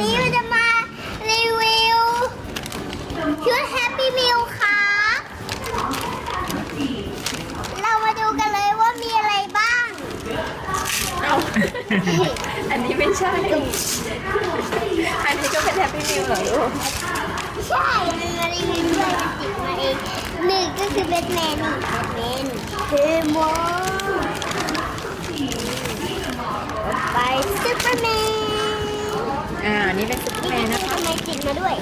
นี้เราจะมารีวิวชุดแฮปปี้มิลครับเรามาดูกันเลยว่ามีอะไรบ้างเอาอันนี้ไม่ใช่ อันนี้ก็เป็นแฮปปี้มิลเหรอลูกใช่มันมารีวิวด้วยมันติดมาเองหนึ่งก็คือแบทแมนนี่แบทแมนเทโมไปซูเปอร์แมน อ่าอันนี้เป็นซุปเปอร์แมนนะคะทำไมติดมาด้วย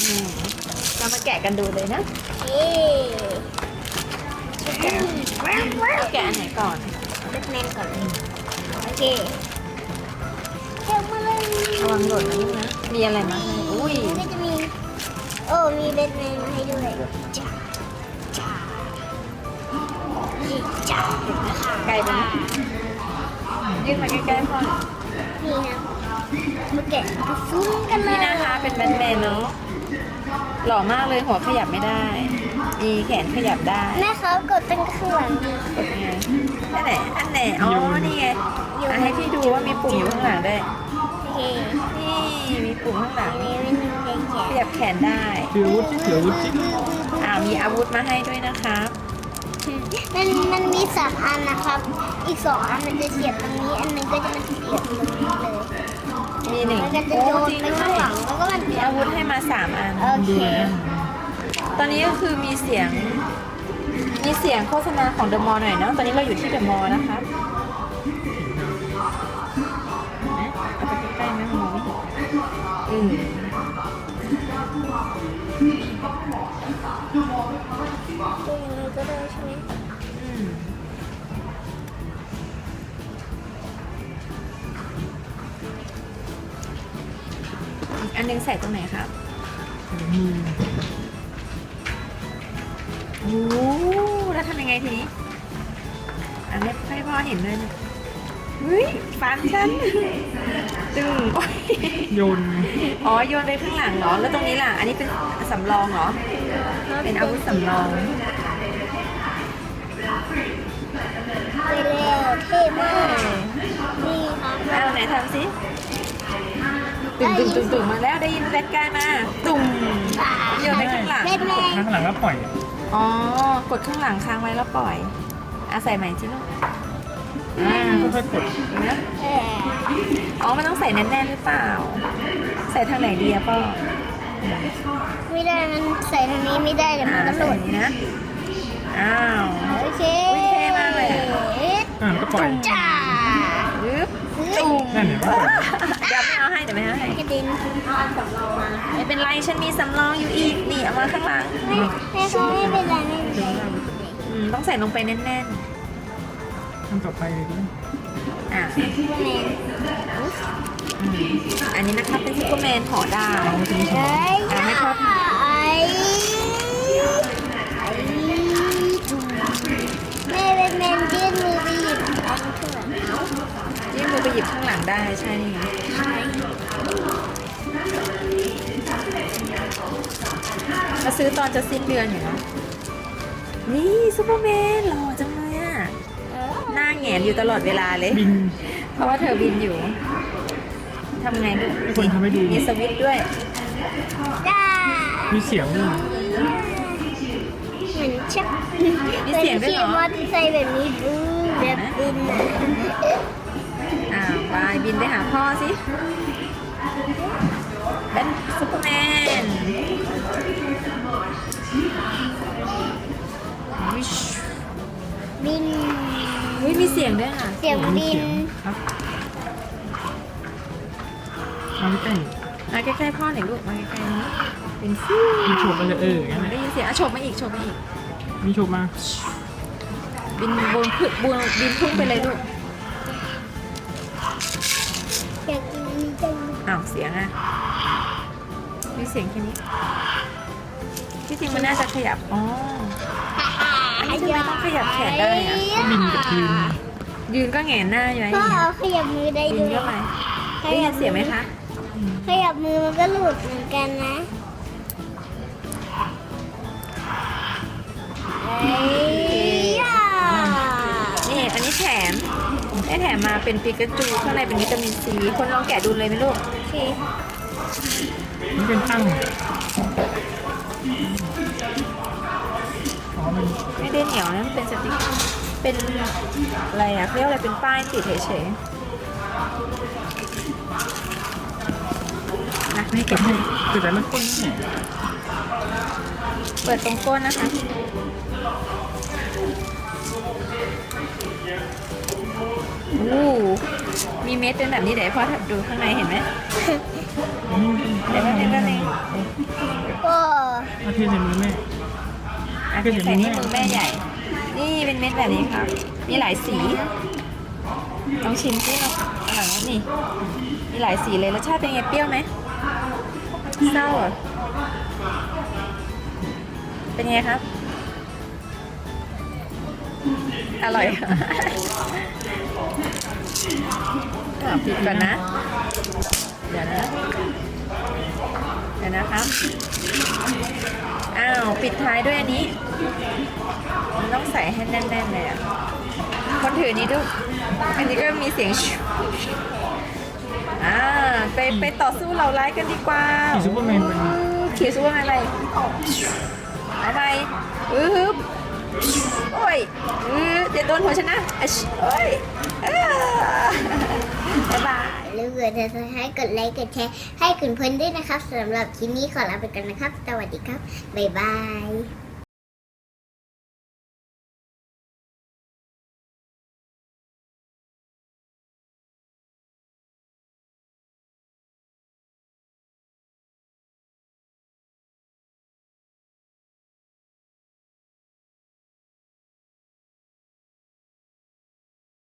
อืมเรามาแกะกันดูเลยนะเอ๊ว้าวว้าวแกะอันไหนก่อนแบทแมนก่อนเลยโอเคเที่ยวมาเลยระวังหล่นนะลูกนะมีอะไรมาให้อุ้ยก็จะมีโอ้มีแบทแมนมาให้ด้วยจ้าจ้าจ้าไกลไปไหมยื่นมาใกล้ๆพ่อนี่ครับ มาแกะมาซุ้มกันเลยนี่นะคะเป็นแบทแมนเนาะหล่อมากเลยหัวขยับไม่ได้ มีแขนขยับได้แม่เขากดตั้งข้างหลังดีกดยังไงอันไหนอันไหนอ๋อนี่ไงอะให้พี่ดูว่ามีปุ่มอยู่ข้างหลังด้วยโอเคนี่มีปุ่มข้างหลัอังนนี้เป็นเพลงแกขยับแขนได้ถืออาวุธถืออาวุธสิอ่ามีอาวุธมาให้ด้วยนะครับมันมันมีสามอันนะครับ อีกสองอันมันจะเสียบตรงนี้ อันหนึงก็จะมาเสียบตรงนี้เลยมี หนึ่งมันก็จะโอ้โยนจริงไปด้วข้างยหลังแล้วก็มันมีอาวุธให้มาสามอัน โอเคตอนนี้ก็คือมีเสียง มีเสียงโฆษณาของเดอะมอลล์หน่อยเนาะ ตอนนี้เราอยู่ที่เดอะมอลล์นะครับเอาไปใกล้ๆไหมมองไม่เห็นอืม อีกอันหนึงใส่ตรงไหนครับมือโอ้แล้วทำยังไงทีนี้อันนี้ให้พ่อเห็นด้วยนะเฮ้ยฟันฉันตึงโอ๊ยโยน อ๋อ โยนไปข้างหลังเหรอ แล้วตรงนี้ล่ะ อันนี้เป็นสำรองเหรอ เป็นอาวุธสำรอง ตุ่มตุ่มตุ่มตุ่มมาแล้วได้ยินแบทกายมา ตุ่มโยนไปข้างหลังแบทแมนข้างหลังแล้วปล่อยอ๋อ กดข้างหลังค้างไว้แล้วปล่อยอาใส่ใหม่สิลูกอ่าค่อยๆกดนะเอออ๋อ มันต้องใส่แน่นๆหรือเปล่า ใส่ทางไหนดีอะป้อไม่ได้มันใส่ทางนี้ไม่ได้เดี๋ยวมันอ่าก็หใส่ล่นนี้นะ อ้าว โอเคอุ๊ยเท่มากเลยอะอ่าแล้วก็ปล่อยจ้ายึบจุ่ม นั่นเห็นว่าปล่อยเดี๋ยวไม่เอาให้เดี๋ยวไม่เอาให้กระดิ่งไม่เป็นไรฉันมีสำรองอยู่อีกนี่เอามาข้างหลังไม่ไม่เขาไม่เป็นไรไม่เป็นไรอืมต้องใส่ลงไปแน่นทำต่อไปเลยดิๆอะแมนอืมอันนี้นะคะเป็นซุปเปอร์แมนห่อได้เฮ้ย อะไม่เข้าไอ้ไอ้จุ่มแม่เป็นแมนยื่นมือไปหยิบอันข้างหลังเอา ยื่นมือไปหยิบข้างหลังได้ใช่นี่ไง มาซื้อตอนจะสิ้นเดือนอยู่เนอะนี่ซุปเปอร์แมนหล่อจังเลยอะเออหน้าแหงนอยู่ตลอดเวลาเลย บิน เพราะว่าเธอบินอยู่ทำไงลูกมีคนทำให้ดู มีสวิตช์ด้วย จ้ามีเสียงด้วยเหมือนชักมีเสียงด้วยเหรอขี่มอเตอร์ไซค์แบบนี้บู๊แบบบินอะอ้าวบายบินไปหาพ่อสิเป็นซุปเปอร์แมน บิน อุ๊ยมีเสียงด้วยค่ะ เสียงมีบิเสีนยงครับมาใกล้มาใกล้ๆพ่อหน่อยลูก มาใกล้ๆนี้เป็นฟิวๆมีโฉบมาเลยเอออย่างนั้นแหละได้ยินเสียงอะโฉบมาอีกโฉบมาอีก มีโฉบมาบินบนพึ่งบนบินพุ่งไปเลยลูก อยากกินอันนี้จังอ้าวเสียงอะ มีเสียงแค่นี้ ที่จริงมันน่าจะขยับ อ๋ออั นนี้ทำไมต้องขยับแขนได้อะ บินกับยืนยืนก็แหงนหน้าอยู่ไอ้พ่อเนี่ยเอาขยับมือได้บิด้นวยเข้าไปได้ยินเสียงไหมคะขยับมือมันก็หลุดเหมือนกันนะเอ้ยอะนี่อันนี้นี้แถมได้แถมมาเป็นปิกาจูข้างในเป็นวิตามินซีคนลองแกะดูเลยไหมลูก โอเคนี่เป็นตั้งอ๋อมัน ไม่ได้เหนียวนะมันเป็นสติ๊กเป็นอะไรอะเขาเรียกอะไรเป็นป้ายติดเฉยๆนะไม่เก็บให้คือแต่มันก้นนี่เปิดตรงก้นนะคะอู้มีเม็ดเป็นแบบนี้เดี๋ยวให้พ่อดูข้างในเห็นไหมเดี๋ยวแป๊บนึงแป๊บนึงโอ้เอาเทียนใส่มือแม่ อะใส่นี่มือแม่ใหญ่ นี่เป็นเม็ดแบบนี้ครับ มีหลายสีลองชิมซิลองอร่อยไหมนี่ มีหลายสีเลย รสชาติเป็นไงเปรี้ยวไหมเศร้าเหรอเป็นไงครับ อร่อยอะปิดก่อนนะ เดี๋ยวนะ เดี๋ยวนะครับ อ้าว ปิดท้ายด้วยอันนี้ มันต้องใส่ให้แน่นๆเลยอะ คนถือนี้ดูอันนี้ก็มีเสียงชิวอ่าไปไปต่อสู้เหล่าร้ายกันดีกว่าขี่ซูเปอร์แมนไปขี่ซูเปอร์แมนอะไรเอาไปอือฮึบโอ้ยอือเดี๋ยวโดนหัวฉันนะอะชิโอ้ยอ่าบ๊ายบาย หรือเกิดจะให้กดไลค์กดแชร์ให้คุณเพื่อนด้วยนะครับสำหรับคลิปนี้ขอลาไปกันนะครับ สวัสดีครับ บ๊ายบาย